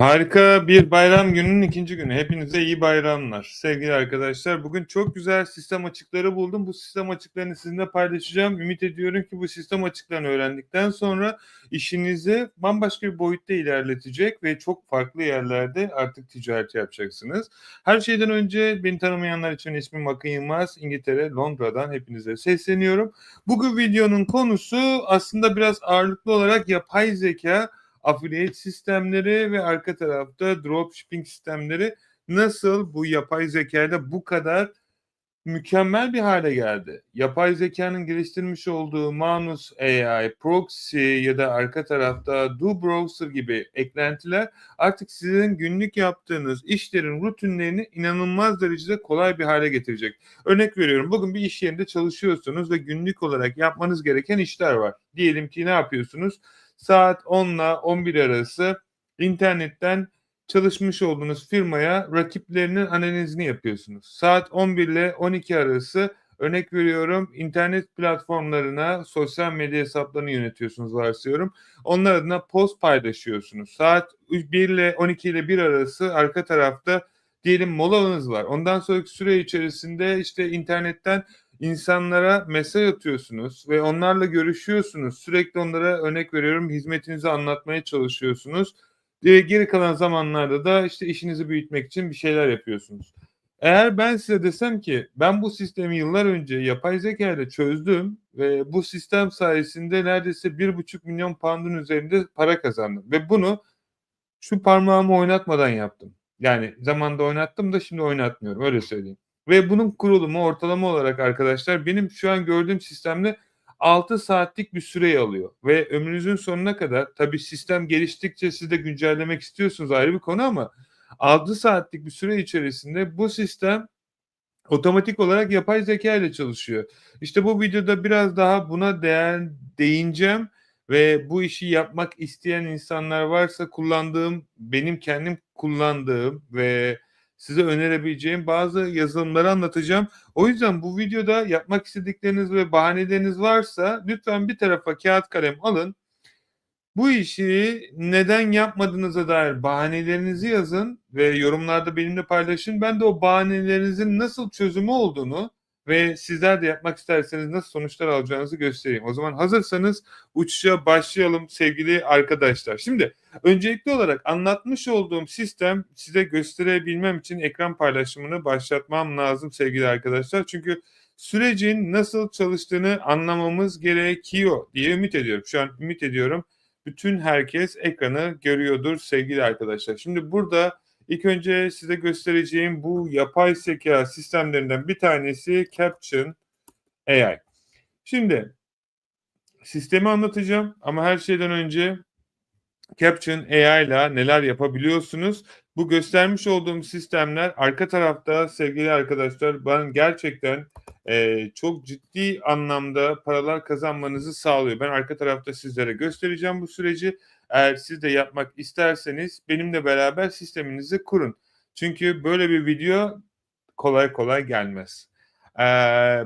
Harika bir bayram gününün ikinci günü. Hepinize iyi bayramlar. Sevgili arkadaşlar bugün çok güzel sistem açıkları buldum. Bu sistem açıklarını sizinle paylaşacağım. Ümit ediyorum ki bu sistem açıklarını öğrendikten sonra işinizi bambaşka bir boyutta ilerletecek ve çok farklı yerlerde artık ticaret yapacaksınız. Her şeyden önce beni tanımayanlar için ismim Akın Yılmaz. İngiltere, Londra'dan hepinize sesleniyorum. Bugün videonun konusu aslında biraz ağırlıklı olarak yapay zeka affiliate sistemleri ve arka tarafta dropshipping sistemleri nasıl bu yapay zekayla bu kadar mükemmel bir hale geldi. Yapay zekanın geliştirmiş olduğu Manus AI, Proxy ya da arka tarafta Do Browser gibi eklentiler artık sizin günlük yaptığınız işlerin rutinlerini inanılmaz derecede kolay bir hale getirecek. Örnek veriyorum bugün bir iş yerinde çalışıyorsunuz ve günlük olarak yapmanız gereken işler var. Diyelim ki ne yapıyorsunuz? Saat 10 ile 11 arası internetten çalışmış olduğunuz firmaya rakiplerinin analizini yapıyorsunuz. Saat 11 ile 12 arası örnek veriyorum internet platformlarına sosyal medya hesaplarını yönetiyorsunuz varsayıyorum. Onlar adına post paylaşıyorsunuz. Saat 1 ile 12 ile 1 arası arka tarafta diyelim molanız var. Ondan sonraki süre içerisinde işte internetten insanlara mesaj atıyorsunuz ve onlarla görüşüyorsunuz. Sürekli onlara örnek veriyorum hizmetinizi anlatmaya çalışıyorsunuz. Ve geri kalan zamanlarda da işte işinizi büyütmek için bir şeyler yapıyorsunuz. Eğer ben size desem ki ben bu sistemi yıllar önce yapay zeka ile çözdüm ve bu sistem sayesinde neredeyse bir buçuk milyon pound'un üzerinde para kazandım ve bunu şu parmağımı oynatmadan yaptım. Yani zamanda oynattım da şimdi oynatmıyorum öyle söyleyeyim. Ve bunun kurulumu ortalama olarak arkadaşlar benim şu an gördüğüm sistemde 6 saatlik bir süreyi alıyor. Ve ömrünüzün sonuna kadar tabi sistem geliştikçe siz de güncellemek istiyorsunuz ayrı bir konu ama 6 saatlik bir süre içerisinde bu sistem otomatik olarak yapay zeka ile çalışıyor. İşte bu videoda biraz daha buna değen, değineceğim ve bu işi yapmak isteyen insanlar varsa kullandığım, benim kendim kullandığım ve size önerebileceğim bazı yazılımları anlatacağım. O yüzden bu videoda yapmak istedikleriniz ve bahaneleriniz varsa lütfen bir tarafa kağıt kalem alın. Bu işi neden yapmadığınıza dair bahanelerinizi yazın ve yorumlarda benimle paylaşın. Ben de o bahanelerinizin nasıl çözümü olduğunu ve sizler de yapmak isterseniz nasıl sonuçlar alacağınızı göstereyim. O zaman hazırsanız uçuşa başlayalım sevgili arkadaşlar. Şimdi öncelikli olarak anlatmış olduğum sistem size gösterebilmem için ekran paylaşımını başlatmam lazım sevgili arkadaşlar. Çünkü sürecin nasıl çalıştığını anlamamız gerekiyor diye ümit ediyorum. Şu an ümit ediyorum bütün herkes ekranı görüyordur sevgili arkadaşlar. Şimdi burada İlk önce size göstereceğim bu yapay zeka sistemlerinden bir tanesi Caption AI. Şimdi sistemi anlatacağım ama her şeyden önce Caption AI ile neler yapabiliyorsunuz? Bu göstermiş olduğum sistemler arka tarafta sevgili arkadaşlar ben gerçekten e, çok ciddi anlamda paralar kazanmanızı sağlıyor. Ben arka tarafta sizlere göstereceğim bu süreci. Eğer siz de yapmak isterseniz benimle beraber sisteminizi kurun. Çünkü böyle bir video kolay kolay gelmez. Ee,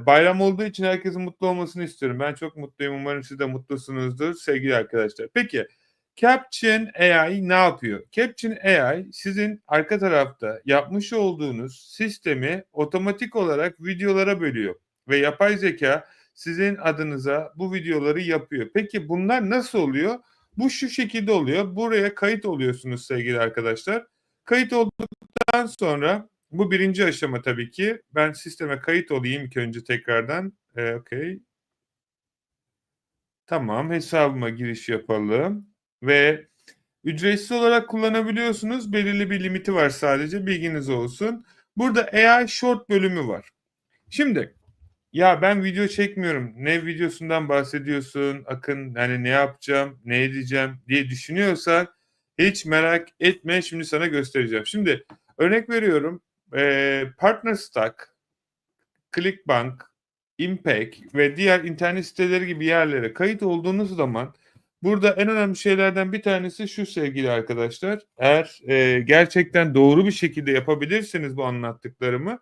bayram olduğu için herkesin mutlu olmasını istiyorum. Ben çok mutluyum. Umarım siz de mutlusunuzdur sevgili arkadaşlar. Peki Caption AI ne yapıyor? Caption AI sizin arka tarafta yapmış olduğunuz sistemi otomatik olarak videolara bölüyor ve yapay zeka sizin adınıza bu videoları yapıyor. Peki bunlar nasıl oluyor? Bu şu şekilde oluyor. Buraya kayıt oluyorsunuz sevgili arkadaşlar. Kayıt olduktan sonra bu birinci aşama tabii ki. Ben sisteme kayıt olayım ilk önce tekrardan. Ee, okay. Tamam hesabıma giriş yapalım. Ve ücretsiz olarak kullanabiliyorsunuz. Belirli bir limiti var sadece bilginiz olsun. Burada AI Short bölümü var. Şimdi ya ben video çekmiyorum. Ne videosundan bahsediyorsun? Akın yani ne yapacağım, ne edeceğim diye düşünüyorsan hiç merak etme. Şimdi sana göstereceğim. Şimdi örnek veriyorum. E, Partner Stack, Clickbank, Impact ve diğer internet siteleri gibi yerlere kayıt olduğunuz zaman burada en önemli şeylerden bir tanesi şu sevgili arkadaşlar. Eğer e, gerçekten doğru bir şekilde yapabilirseniz bu anlattıklarımı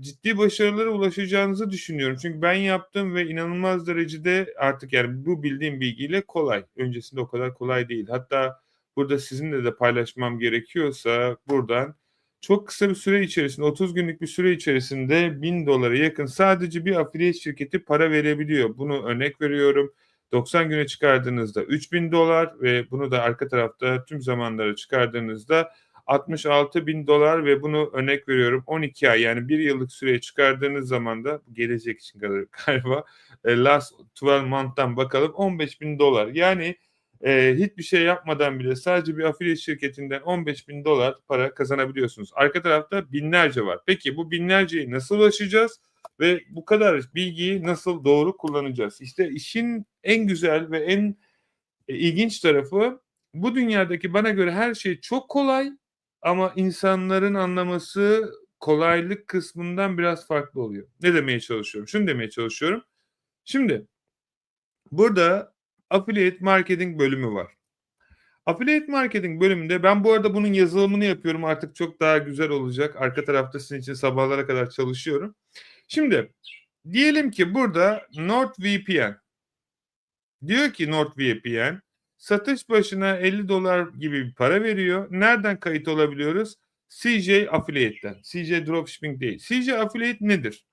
ciddi başarılara ulaşacağınızı düşünüyorum. Çünkü ben yaptım ve inanılmaz derecede artık yani bu bildiğim bilgiyle kolay. Öncesinde o kadar kolay değil. Hatta burada sizinle de paylaşmam gerekiyorsa buradan çok kısa bir süre içerisinde 30 günlük bir süre içerisinde 1000 dolara yakın sadece bir affiliate şirketi para verebiliyor. Bunu örnek veriyorum. 90 güne çıkardığınızda 3000 dolar ve bunu da arka tarafta tüm zamanlara çıkardığınızda 66 bin dolar ve bunu örnek veriyorum 12 ay yani bir yıllık süreye çıkardığınız zaman da gelecek için kadar galiba e, last 12 month'tan bakalım 15 bin dolar yani e, hiçbir şey yapmadan bile sadece bir affiliate şirketinden 15 bin dolar para kazanabiliyorsunuz. Arka tarafta binlerce var. Peki bu binlerceyi nasıl ulaşacağız? Ve bu kadar bilgiyi nasıl doğru kullanacağız? İşte işin en güzel ve en e, ilginç tarafı bu dünyadaki bana göre her şey çok kolay ama insanların anlaması kolaylık kısmından biraz farklı oluyor. Ne demeye çalışıyorum? Şunu demeye çalışıyorum. Şimdi burada affiliate marketing bölümü var. Affiliate marketing bölümünde ben bu arada bunun yazılımını yapıyorum. Artık çok daha güzel olacak. Arka tarafta sizin için sabahlara kadar çalışıyorum. Şimdi diyelim ki burada NordVPN diyor ki NordVPN satış başına 50 dolar gibi bir para veriyor. Nereden kayıt olabiliyoruz? CJ Affiliate'den. CJ Dropshipping değil. CJ Affiliate nedir?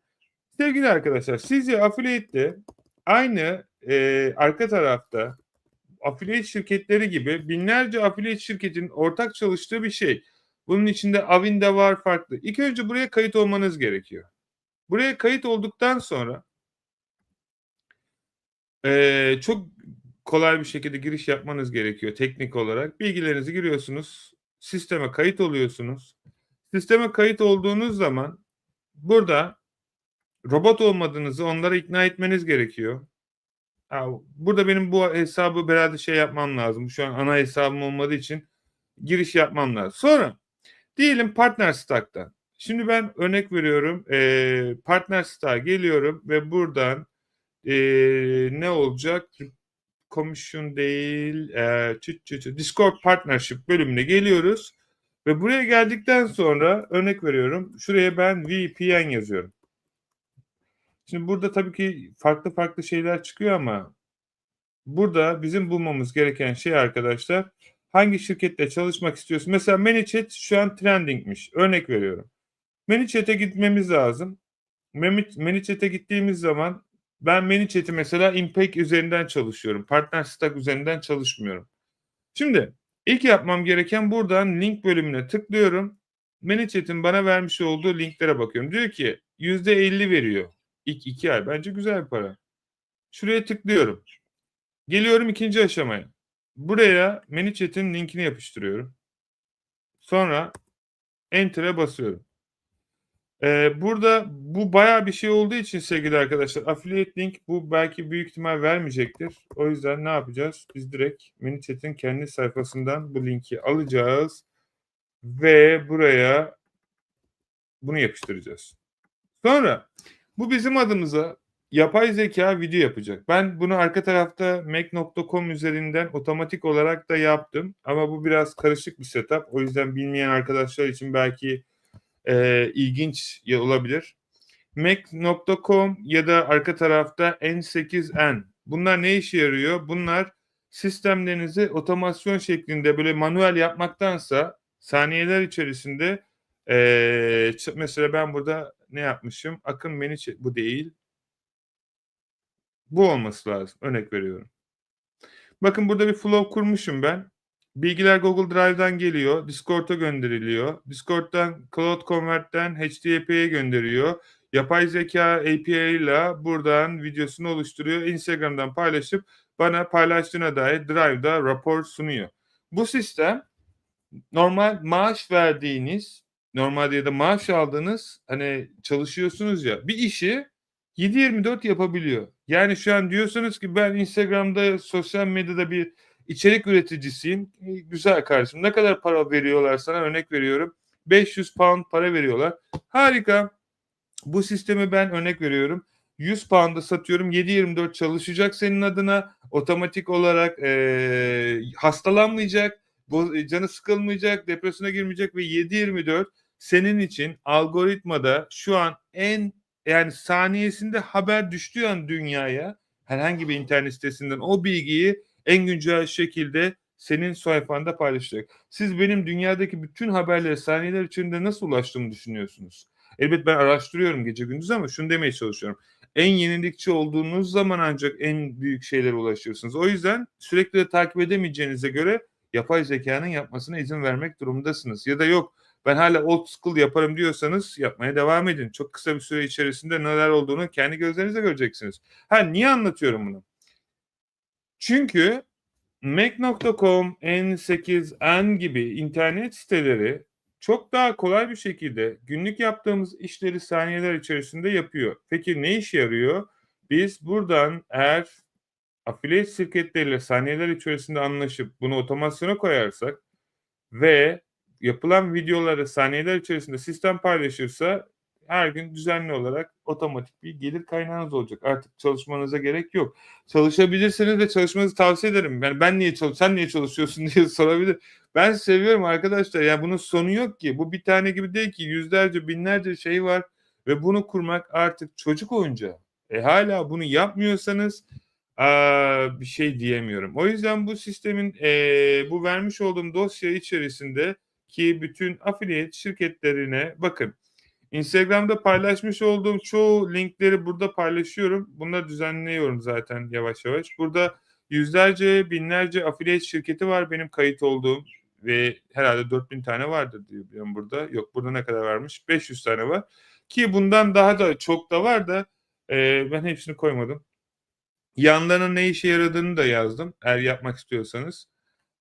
Sevgili arkadaşlar CJ Affiliate'de aynı e, arka tarafta affiliate şirketleri gibi binlerce affiliate şirketin ortak çalıştığı bir şey. Bunun içinde Avin de var farklı. İlk önce buraya kayıt olmanız gerekiyor. Buraya kayıt olduktan sonra e, çok kolay bir şekilde giriş yapmanız gerekiyor teknik olarak. Bilgilerinizi giriyorsunuz. Sisteme kayıt oluyorsunuz. Sisteme kayıt olduğunuz zaman burada robot olmadığınızı onlara ikna etmeniz gerekiyor. Burada benim bu hesabı herhalde şey yapmam lazım. Şu an ana hesabım olmadığı için giriş yapmam lazım. Sonra diyelim Partner Stack'tan. Şimdi ben örnek veriyorum. Partner Stack'a geliyorum ve buradan e, ne olacak? Commission değil, e, çü, çü, çü, Discord Partnership bölümüne geliyoruz. Ve buraya geldikten sonra örnek veriyorum. Şuraya ben VPN yazıyorum. Şimdi burada tabii ki farklı farklı şeyler çıkıyor ama burada bizim bulmamız gereken şey arkadaşlar hangi şirketle çalışmak istiyorsun? Mesela ManyChat şu an trendingmiş. Örnek veriyorum. ManyChat'e gitmemiz lazım. ManyChat'e gittiğimiz zaman ben ManyChat'i mesela Impact üzerinden çalışıyorum. Partner Stack üzerinden çalışmıyorum. Şimdi ilk yapmam gereken buradan link bölümüne tıklıyorum. ManyChat'in bana vermiş olduğu linklere bakıyorum. Diyor ki %50 veriyor. İlk iki ay. Bence güzel bir para. Şuraya tıklıyorum. Geliyorum ikinci aşamaya. Buraya ManyChat'in linkini yapıştırıyorum. Sonra Enter'e basıyorum. Ee, burada bu baya bir şey olduğu için sevgili arkadaşlar affiliate link bu belki büyük ihtimal vermeyecektir. O yüzden ne yapacağız? Biz direkt ManyChat'in kendi sayfasından bu linki alacağız ve buraya bunu yapıştıracağız. Sonra bu bizim adımıza yapay zeka video yapacak. Ben bunu arka tarafta Mac.com üzerinden otomatik olarak da yaptım. Ama bu biraz karışık bir setup. O yüzden bilmeyen arkadaşlar için belki e, ilginç olabilir. Mac.com ya da arka tarafta N8N. Bunlar ne işe yarıyor? Bunlar sistemlerinizi otomasyon şeklinde böyle manuel yapmaktansa saniyeler içerisinde e, mesela ben burada ne yapmışım? Akın beni bu değil. Bu olması lazım. Örnek veriyorum. Bakın burada bir flow kurmuşum ben. Bilgiler Google Drive'dan geliyor. Discord'a gönderiliyor. Discord'dan Cloud Convert'ten HTTP'ye gönderiyor. Yapay zeka API ile buradan videosunu oluşturuyor. Instagram'dan paylaşıp bana paylaştığına dair Drive'da rapor sunuyor. Bu sistem normal maaş verdiğiniz, normalde ya da maaş aldığınız hani çalışıyorsunuz ya bir işi 7-24 yapabiliyor. Yani şu an diyorsanız ki ben Instagram'da sosyal medyada bir içerik üreticisiyim. Güzel kardeşim. Ne kadar para veriyorlar sana? Örnek veriyorum. 500 pound para veriyorlar. Harika. Bu sistemi ben örnek veriyorum. 100 pound'a satıyorum. 7-24 çalışacak senin adına. Otomatik olarak e, hastalanmayacak. Canı sıkılmayacak. Depresyona girmeyecek ve 7-24 senin için algoritmada şu an en yani saniyesinde haber düştüğü an dünyaya herhangi bir internet sitesinden o bilgiyi en güncel şekilde senin sayfanda paylaşacak. Siz benim dünyadaki bütün haberlere saniyeler içinde nasıl ulaştığımı düşünüyorsunuz? Elbet ben araştırıyorum gece gündüz ama şunu demeye çalışıyorum. En yenilikçi olduğunuz zaman ancak en büyük şeylere ulaşıyorsunuz. O yüzden sürekli de takip edemeyeceğinize göre yapay zekanın yapmasına izin vermek durumundasınız. Ya da yok ben hala old school yaparım diyorsanız yapmaya devam edin. Çok kısa bir süre içerisinde neler olduğunu kendi gözlerinizle göreceksiniz. Ha niye anlatıyorum bunu? Çünkü Mac.com, N8N gibi internet siteleri çok daha kolay bir şekilde günlük yaptığımız işleri saniyeler içerisinde yapıyor. Peki ne işe yarıyor? Biz buradan eğer affiliate şirketleriyle saniyeler içerisinde anlaşıp bunu otomasyona koyarsak ve yapılan videoları saniyeler içerisinde sistem paylaşırsa her gün düzenli olarak otomatik bir gelir kaynağınız olacak. Artık çalışmanıza gerek yok. Çalışabilirsiniz ve çalışmanızı tavsiye ederim. Yani ben niye çalış, sen niye çalışıyorsun diye sorabilir. Ben seviyorum arkadaşlar. Yani bunun sonu yok ki. Bu bir tane gibi değil ki. Yüzlerce, binlerce şey var ve bunu kurmak artık çocuk oyuncağı. E hala bunu yapmıyorsanız aa, bir şey diyemiyorum. O yüzden bu sistemin e, bu vermiş olduğum dosya içerisinde ki bütün affiliate şirketlerine bakın. Instagram'da paylaşmış olduğum çoğu linkleri burada paylaşıyorum. Bunları düzenliyorum zaten yavaş yavaş. Burada yüzlerce, binlerce affiliate şirketi var benim kayıt olduğum ve herhalde 4000 tane vardır diye biliyorum burada. Yok burada ne kadar varmış? 500 tane var. Ki bundan daha da çok da var da e, ben hepsini koymadım. Yanlarına ne işe yaradığını da yazdım. Eğer yapmak istiyorsanız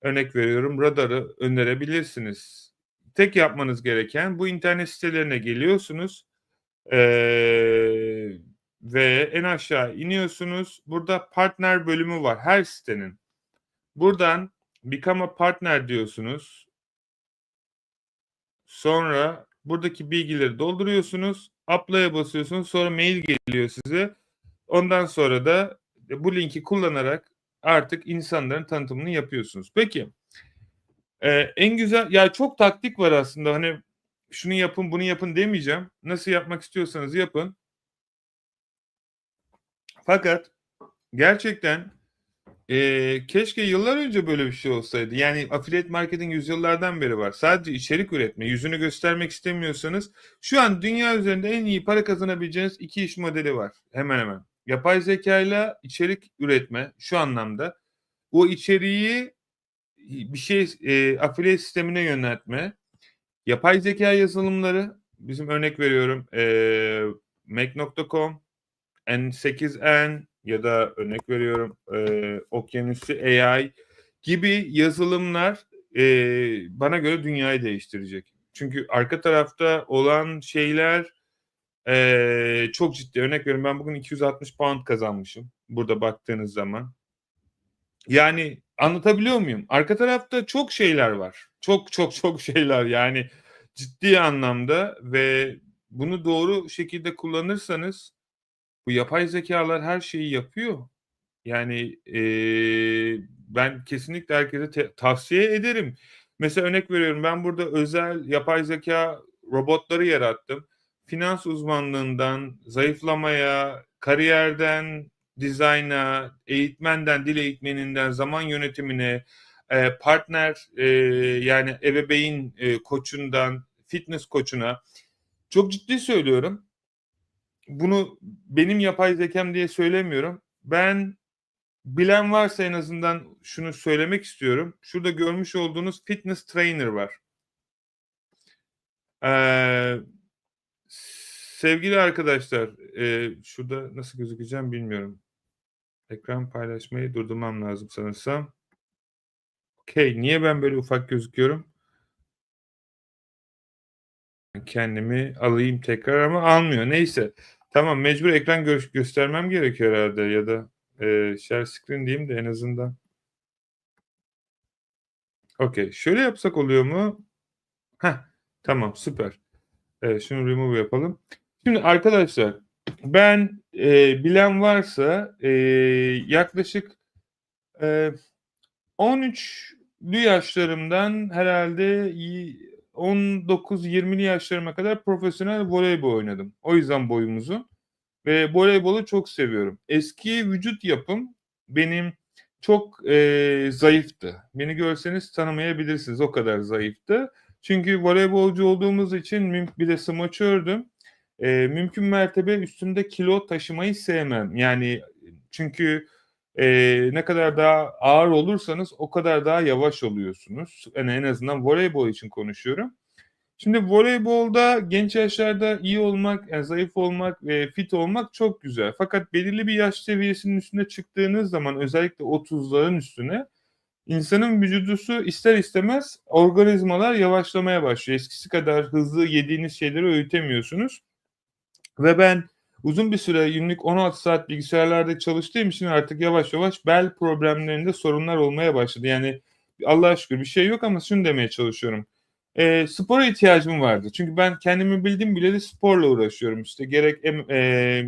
örnek veriyorum radarı önerebilirsiniz. Tek yapmanız gereken bu internet sitelerine geliyorsunuz ee, ve en aşağı iniyorsunuz. Burada partner bölümü var her sitenin. Buradan Become a Partner diyorsunuz. Sonra buradaki bilgileri dolduruyorsunuz. Apply'a basıyorsunuz. Sonra mail geliyor size. Ondan sonra da bu linki kullanarak artık insanların tanıtımını yapıyorsunuz. Peki ee, en güzel ya çok taktik var aslında hani şunu yapın bunu yapın demeyeceğim. Nasıl yapmak istiyorsanız yapın. Fakat gerçekten e, keşke yıllar önce böyle bir şey olsaydı. Yani affiliate marketing yüzyıllardan beri var. Sadece içerik üretme, yüzünü göstermek istemiyorsanız şu an dünya üzerinde en iyi para kazanabileceğiniz iki iş modeli var. Hemen hemen. Yapay zeka ile içerik üretme şu anlamda. O içeriği bir şey e, affiliate sistemine yöneltme. Yapay zeka yazılımları bizim örnek veriyorum e, Mac.com, N8N ya da örnek veriyorum e, Okyanus'u AI gibi yazılımlar e, bana göre dünyayı değiştirecek. Çünkü arka tarafta olan şeyler e, çok ciddi. Örnek veriyorum ben bugün 260 pound kazanmışım burada baktığınız zaman. Yani anlatabiliyor muyum? Arka tarafta çok şeyler var. Çok çok çok şeyler yani ciddi anlamda ve bunu doğru şekilde kullanırsanız bu yapay zekalar her şeyi yapıyor. Yani e, ben kesinlikle herkese te- tavsiye ederim. Mesela örnek veriyorum ben burada özel yapay zeka robotları yarattım. Finans uzmanlığından zayıflamaya, kariyerden dizayna, eğitmenden, dil eğitmeninden zaman yönetimine, e, partner e, yani ebeveyn e, koçundan, fitness koçuna çok ciddi söylüyorum. Bunu benim yapay zekam diye söylemiyorum. Ben bilen varsa en azından şunu söylemek istiyorum. Şurada görmüş olduğunuz fitness trainer var. Ee, sevgili arkadaşlar, e, şurada nasıl gözükeceğim bilmiyorum. Ekran paylaşmayı durdurmam lazım sanırsam. Okey. Niye ben böyle ufak gözüküyorum? Kendimi alayım tekrar ama almıyor. Neyse. Tamam mecbur ekran gö göstermem gerekiyor herhalde ya da e, share screen diyeyim de en azından. Okey. Şöyle yapsak oluyor mu? Heh. Tamam süper. Evet, şunu remove yapalım. Şimdi arkadaşlar ben e, bilen varsa e, yaklaşık e, 13'lü yaşlarımdan herhalde 19-20'li yaşlarıma kadar profesyonel voleybol oynadım. O yüzden boyum uzun. Ve voleybolu çok seviyorum. Eski vücut yapım benim çok e, zayıftı. Beni görseniz tanımayabilirsiniz. O kadar zayıftı. Çünkü voleybolcu olduğumuz için bir de smaçördüm. E, mümkün mertebe üstümde kilo taşımayı sevmem. Yani çünkü e, ne kadar daha ağır olursanız o kadar daha yavaş oluyorsunuz. Yani en azından voleybol için konuşuyorum. Şimdi voleybolda genç yaşlarda iyi olmak, yani zayıf olmak ve fit olmak çok güzel. Fakat belirli bir yaş seviyesinin üstüne çıktığınız zaman özellikle 30'ların üstüne insanın vücudusu ister istemez organizmalar yavaşlamaya başlıyor. Eskisi kadar hızlı yediğiniz şeyleri öğütemiyorsunuz. Ve ben uzun bir süre günlük 16 saat bilgisayarlarda çalıştığım için artık yavaş yavaş bel problemlerinde sorunlar olmaya başladı. Yani Allah'a şükür bir şey yok ama şunu demeye çalışıyorum e, spora ihtiyacım vardı. Çünkü ben kendimi bildim bile de sporla uğraşıyorum. İşte gerek e,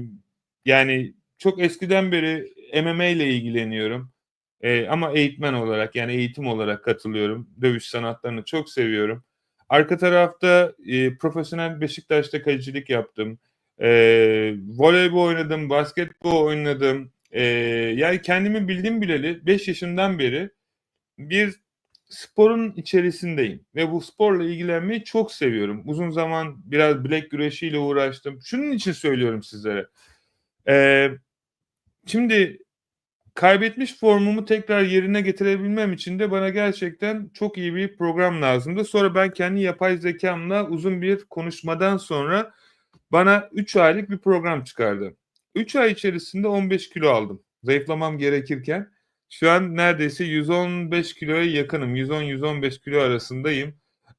yani çok eskiden beri MMA ile ilgileniyorum. E, ama eğitmen olarak yani eğitim olarak katılıyorum. Dövüş sanatlarını çok seviyorum. Arka tarafta e, profesyonel Beşiktaş'ta kalecilik yaptım. E, voleybol oynadım, basketbol oynadım. E, yani kendimi bildim bileli 5 yaşından beri bir sporun içerisindeyim ve bu sporla ilgilenmeyi çok seviyorum. Uzun zaman biraz bilek güreşiyle uğraştım. Şunun için söylüyorum sizlere. Ee, şimdi kaybetmiş formumu tekrar yerine getirebilmem için de bana gerçekten çok iyi bir program lazımdı. Sonra ben kendi yapay zekamla uzun bir konuşmadan sonra bana 3 aylık bir program çıkardı. 3 ay içerisinde 15 kilo aldım. Zayıflamam gerekirken şu an neredeyse 115 kiloya yakınım. 110-115 kilo arasındayım.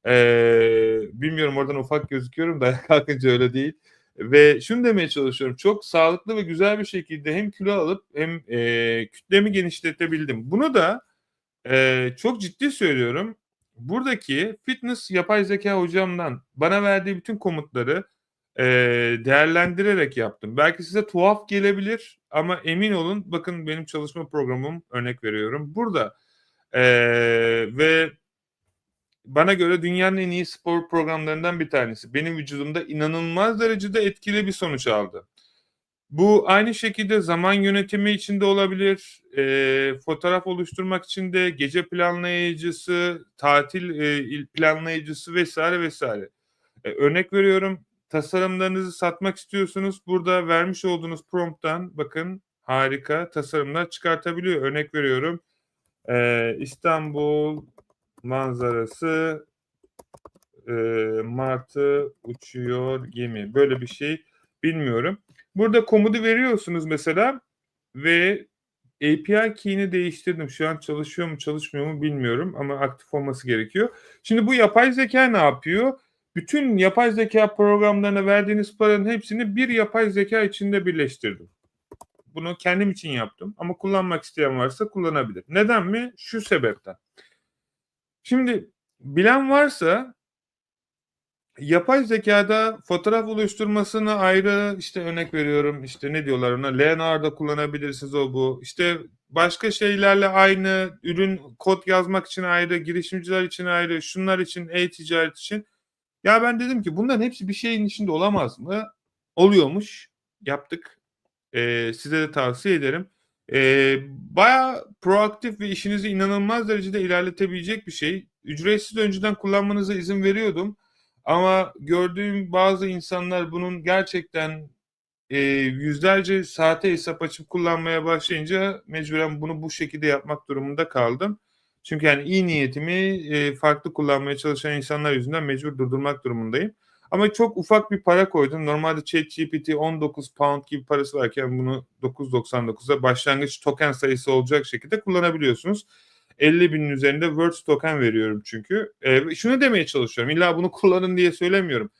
Ee, bilmiyorum oradan ufak gözüküyorum da kalkınca öyle değil. Ve şunu demeye çalışıyorum. Çok sağlıklı ve güzel bir şekilde hem kilo alıp hem e, kütlemi genişletebildim. Bunu da e, çok ciddi söylüyorum. Buradaki fitness yapay zeka hocamdan bana verdiği bütün komutları e, değerlendirerek yaptım. Belki size tuhaf gelebilir ama emin olun bakın benim çalışma programım örnek veriyorum burada. E, ve bana göre dünyanın en iyi spor programlarından bir tanesi. Benim vücudumda inanılmaz derecede etkili bir sonuç aldı. Bu aynı şekilde zaman yönetimi içinde olabilir, e, fotoğraf oluşturmak için de gece planlayıcısı, tatil e, planlayıcısı vesaire vesaire. E, örnek veriyorum tasarımlarınızı satmak istiyorsunuz. Burada vermiş olduğunuz prompttan bakın harika tasarımlar çıkartabiliyor. Örnek veriyorum. Ee, İstanbul manzarası e, Martı uçuyor gemi. Böyle bir şey bilmiyorum. Burada komodu veriyorsunuz mesela ve API key'ini değiştirdim. Şu an çalışıyor mu çalışmıyor mu bilmiyorum ama aktif olması gerekiyor. Şimdi bu yapay zeka ne yapıyor? Bütün yapay zeka programlarına verdiğiniz paranın hepsini bir yapay zeka içinde birleştirdim. Bunu kendim için yaptım ama kullanmak isteyen varsa kullanabilir. Neden mi? Şu sebepten. Şimdi bilen varsa yapay zekada fotoğraf oluşturmasını ayrı işte örnek veriyorum işte ne diyorlar ona Leonardo kullanabilirsiniz o bu. İşte başka şeylerle aynı ürün kod yazmak için ayrı, girişimciler için ayrı, şunlar için, e-ticaret için ya ben dedim ki bunların hepsi bir şeyin içinde olamaz mı? Oluyormuş. Yaptık. Ee, size de tavsiye ederim. Ee, Baya proaktif ve işinizi inanılmaz derecede ilerletebilecek bir şey. Ücretsiz önceden kullanmanıza izin veriyordum. Ama gördüğüm bazı insanlar bunun gerçekten e, yüzlerce saate hesap açıp kullanmaya başlayınca mecburen bunu bu şekilde yapmak durumunda kaldım. Çünkü yani iyi niyetimi e, farklı kullanmaya çalışan insanlar yüzünden mecbur durdurmak durumundayım. Ama çok ufak bir para koydum. Normalde ChatGPT 19 pound gibi parası varken bunu 9.99'a başlangıç token sayısı olacak şekilde kullanabiliyorsunuz. 50 binin üzerinde Words token veriyorum çünkü. E, şunu demeye çalışıyorum. İlla bunu kullanın diye söylemiyorum.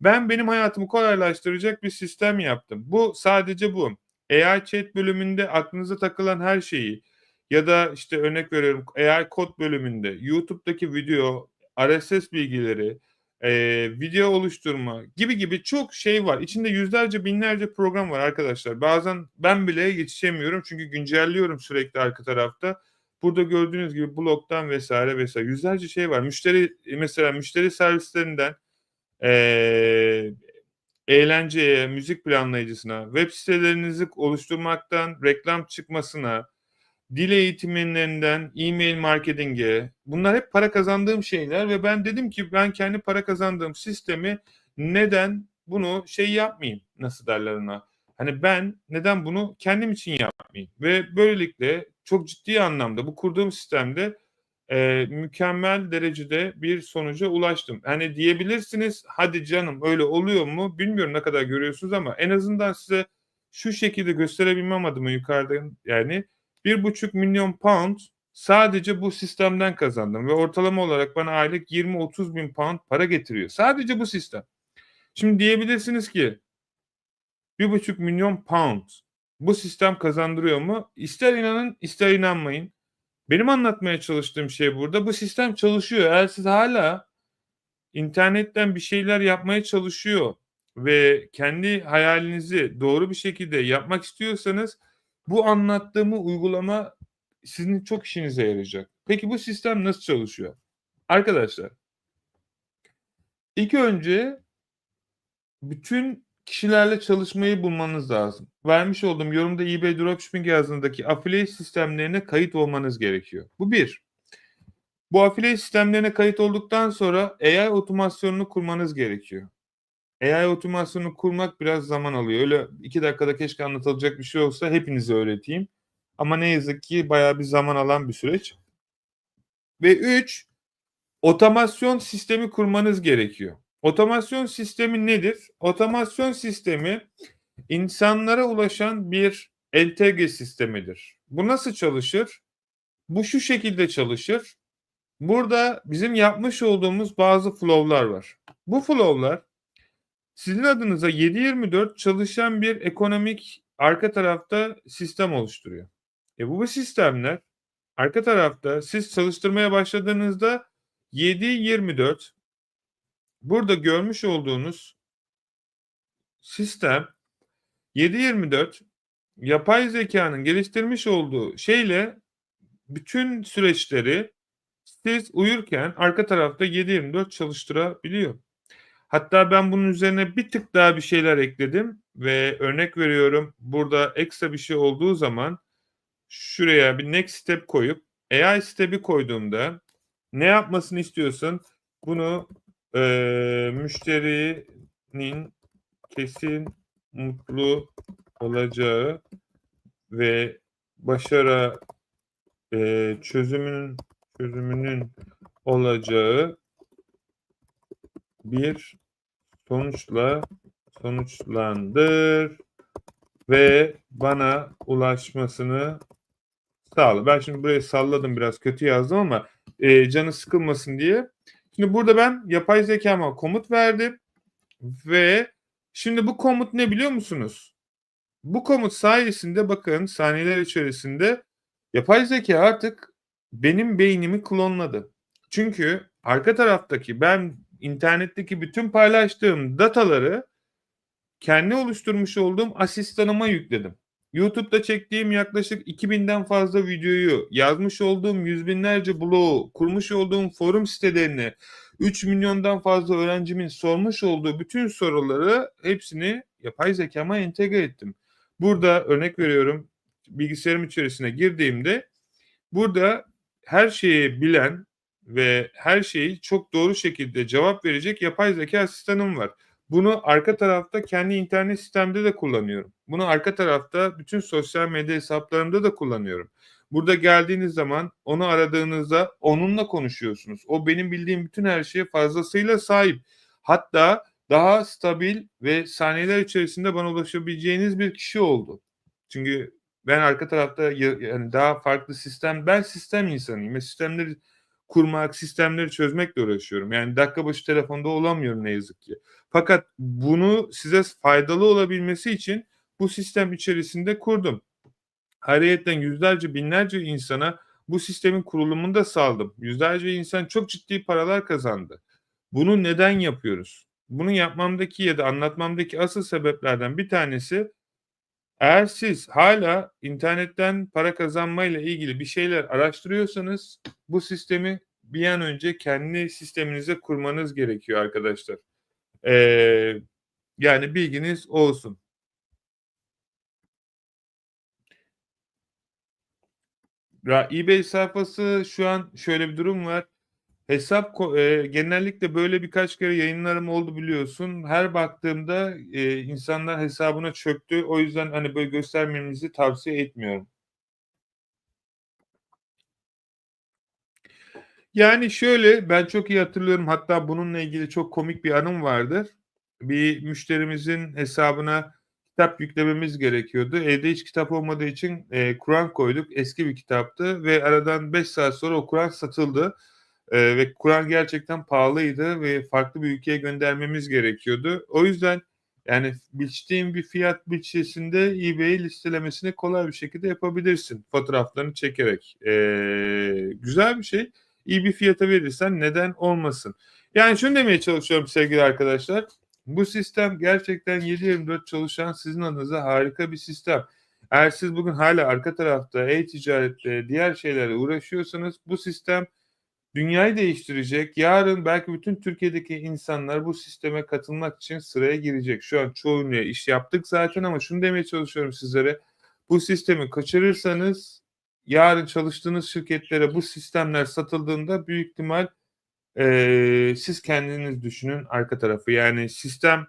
Ben benim hayatımı kolaylaştıracak bir sistem yaptım. Bu sadece bu. AI chat bölümünde aklınıza takılan her şeyi ya da işte örnek veriyorum AI kod bölümünde YouTube'daki video, RSS bilgileri, e, video oluşturma gibi gibi çok şey var. İçinde yüzlerce binlerce program var arkadaşlar. Bazen ben bile yetişemiyorum çünkü güncelliyorum sürekli arka tarafta. Burada gördüğünüz gibi blogdan vesaire vesaire yüzlerce şey var. Müşteri mesela müşteri servislerinden e, eğlenceye, müzik planlayıcısına, web sitelerinizi oluşturmaktan reklam çıkmasına, dil eğitimlerinden e-mail marketinge bunlar hep para kazandığım şeyler ve ben dedim ki ben kendi para kazandığım sistemi neden bunu şey yapmayayım? Nasıl derler ona? Hani ben neden bunu kendim için yapmayayım? Ve böylelikle çok ciddi anlamda bu kurduğum sistemde e, mükemmel derecede bir sonuca ulaştım. Hani diyebilirsiniz hadi canım öyle oluyor mu? Bilmiyorum ne kadar görüyorsunuz ama en azından size şu şekilde gösterebilmem adımı yukarıdan yani bir buçuk milyon pound sadece bu sistemden kazandım ve ortalama olarak bana aylık 20-30 bin pound para getiriyor. Sadece bu sistem. Şimdi diyebilirsiniz ki bir buçuk milyon pound bu sistem kazandırıyor mu? İster inanın ister inanmayın. Benim anlatmaya çalıştığım şey burada bu sistem çalışıyor. Eğer siz hala internetten bir şeyler yapmaya çalışıyor ve kendi hayalinizi doğru bir şekilde yapmak istiyorsanız bu anlattığımı uygulama sizin çok işinize yarayacak. Peki bu sistem nasıl çalışıyor? Arkadaşlar ilk önce bütün kişilerle çalışmayı bulmanız lazım. Vermiş olduğum yorumda eBay Dropshipping yazındaki affiliate sistemlerine kayıt olmanız gerekiyor. Bu bir. Bu affiliate sistemlerine kayıt olduktan sonra AI otomasyonunu kurmanız gerekiyor. AI otomasyonu kurmak biraz zaman alıyor. Öyle iki dakikada keşke anlatılacak bir şey olsa hepinize öğreteyim. Ama ne yazık ki bayağı bir zaman alan bir süreç. Ve üç, otomasyon sistemi kurmanız gerekiyor. Otomasyon sistemi nedir? Otomasyon sistemi insanlara ulaşan bir entegre sistemidir. Bu nasıl çalışır? Bu şu şekilde çalışır. Burada bizim yapmış olduğumuz bazı flow'lar var. Bu flow'lar sizin adınıza 7/24 çalışan bir ekonomik arka tarafta sistem oluşturuyor. E bu, sistemler arka tarafta siz çalıştırmaya başladığınızda 7/24 burada görmüş olduğunuz sistem 7/24 yapay zekanın geliştirmiş olduğu şeyle bütün süreçleri siz uyurken arka tarafta 7/24 çalıştırabiliyor. Hatta ben bunun üzerine bir tık daha bir şeyler ekledim ve örnek veriyorum burada ekstra bir şey olduğu zaman şuraya bir next step koyup AI step'i koyduğumda ne yapmasını istiyorsun? Bunu e, müşterinin kesin mutlu olacağı ve başara e, çözümün çözümünün olacağı bir sonuçla sonuçlandır ve bana ulaşmasını sağla. Ben şimdi burayı salladım biraz kötü yazdım ama e, canı sıkılmasın diye. Şimdi burada ben yapay zekama komut verdim ve şimdi bu komut ne biliyor musunuz? Bu komut sayesinde bakın saniyeler içerisinde yapay zeka artık benim beynimi klonladı. Çünkü arka taraftaki ben internetteki bütün paylaştığım dataları kendi oluşturmuş olduğum asistanıma yükledim. YouTube'da çektiğim yaklaşık 2000'den fazla videoyu, yazmış olduğum yüz binlerce blogu, kurmuş olduğum forum sitelerini, 3 milyondan fazla öğrencimin sormuş olduğu bütün soruları hepsini yapay zekama entegre ettim. Burada örnek veriyorum bilgisayarım içerisine girdiğimde burada her şeyi bilen ve her şeyi çok doğru şekilde cevap verecek yapay zeka asistanım var. Bunu arka tarafta kendi internet sistemde de kullanıyorum. Bunu arka tarafta bütün sosyal medya hesaplarımda da kullanıyorum. Burada geldiğiniz zaman onu aradığınızda onunla konuşuyorsunuz. O benim bildiğim bütün her şeye fazlasıyla sahip. Hatta daha stabil ve saniyeler içerisinde bana ulaşabileceğiniz bir kişi oldu. Çünkü ben arka tarafta yani daha farklı sistem, ben sistem insanıyım ve sistemleri kurmak, sistemleri çözmekle uğraşıyorum. Yani dakika başı telefonda olamıyorum ne yazık ki. Fakat bunu size faydalı olabilmesi için bu sistem içerisinde kurdum. Hayriyetten yüzlerce binlerce insana bu sistemin kurulumunu da sağladım. Yüzlerce insan çok ciddi paralar kazandı. Bunu neden yapıyoruz? Bunu yapmamdaki ya da anlatmamdaki asıl sebeplerden bir tanesi eğer siz hala internetten para kazanmayla ilgili bir şeyler araştırıyorsanız bu sistemi bir an önce kendi sisteminize kurmanız gerekiyor arkadaşlar. Ee, yani bilginiz olsun. EBay sayfası şu an şöyle bir durum var. Hesap e, genellikle böyle birkaç kere yayınlarım oldu biliyorsun. Her baktığımda e, insanlar hesabına çöktü. O yüzden hani böyle göstermenizi tavsiye etmiyorum. Yani şöyle ben çok iyi hatırlıyorum. Hatta bununla ilgili çok komik bir anım vardır. Bir müşterimizin hesabına kitap yüklememiz gerekiyordu. Evde hiç kitap olmadığı için e, Kur'an koyduk. Eski bir kitaptı ve aradan 5 saat sonra o Kur'an satıldı. E, ve Kur'an gerçekten pahalıydı ve farklı bir ülkeye göndermemiz gerekiyordu. O yüzden yani biçtiğin bir fiyat bütçesinde eBay listelemesini kolay bir şekilde yapabilirsin. Fotoğraflarını çekerek. E, güzel bir şey. İyi bir fiyata verirsen neden olmasın? Yani şunu demeye çalışıyorum sevgili arkadaşlar. Bu sistem gerçekten 7-24 çalışan sizin adınıza harika bir sistem. Eğer siz bugün hala arka tarafta e-ticarette diğer şeylerle uğraşıyorsanız bu sistem dünyayı değiştirecek. Yarın belki bütün Türkiye'deki insanlar bu sisteme katılmak için sıraya girecek. Şu an çoğunluğu iş yaptık zaten ama şunu demeye çalışıyorum sizlere. Bu sistemi kaçırırsanız yarın çalıştığınız şirketlere bu sistemler satıldığında büyük ihtimal e, siz kendiniz düşünün arka tarafı. Yani sistem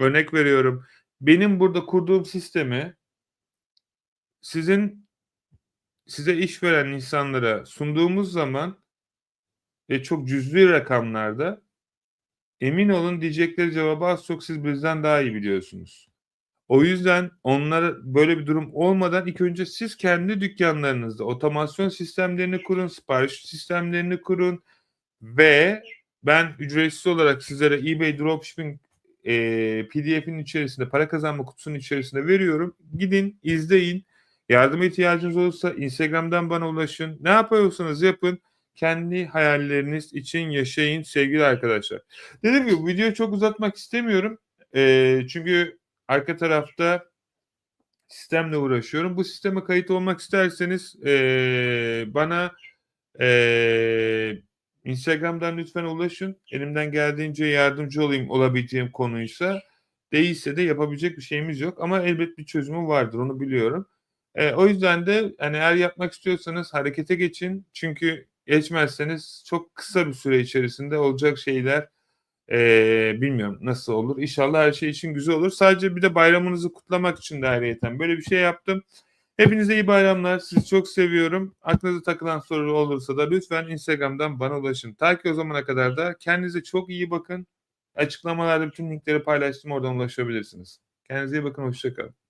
örnek veriyorum. Benim burada kurduğum sistemi sizin size iş veren insanlara sunduğumuz zaman ve çok cüzdi rakamlarda emin olun diyecekleri cevabı az çok siz bizden daha iyi biliyorsunuz. O yüzden onlara böyle bir durum olmadan ilk önce siz kendi dükkanlarınızda otomasyon sistemlerini kurun, sipariş sistemlerini kurun ve ben ücretsiz olarak sizlere eBay Dropshipping e, PDF'in içerisinde para kazanma kutusunun içerisinde veriyorum. Gidin, izleyin. Yardıma ihtiyacınız olursa Instagram'dan bana ulaşın. Ne yapıyorsanız yapın. Kendi hayalleriniz için yaşayın sevgili arkadaşlar. Dediğim gibi videoyu çok uzatmak istemiyorum. E, çünkü arka tarafta sistemle uğraşıyorum. Bu sisteme kayıt olmak isterseniz e, bana e, Instagram'dan lütfen ulaşın. Elimden geldiğince yardımcı olayım olabileceğim konuysa. Değilse de yapabilecek bir şeyimiz yok. Ama elbet bir çözümü vardır onu biliyorum. E, o yüzden de hani eğer yapmak istiyorsanız harekete geçin. Çünkü geçmezseniz çok kısa bir süre içerisinde olacak şeyler ee, bilmiyorum nasıl olur. İnşallah her şey için güzel olur. Sadece bir de bayramınızı kutlamak için de ayrıyeten böyle bir şey yaptım. Hepinize iyi bayramlar. Sizi çok seviyorum. Aklınıza takılan soru olursa da lütfen Instagram'dan bana ulaşın. Ta ki o zamana kadar da kendinize çok iyi bakın. Açıklamalarda bütün linkleri paylaştım. Oradan ulaşabilirsiniz. Kendinize iyi bakın. Hoşçakalın.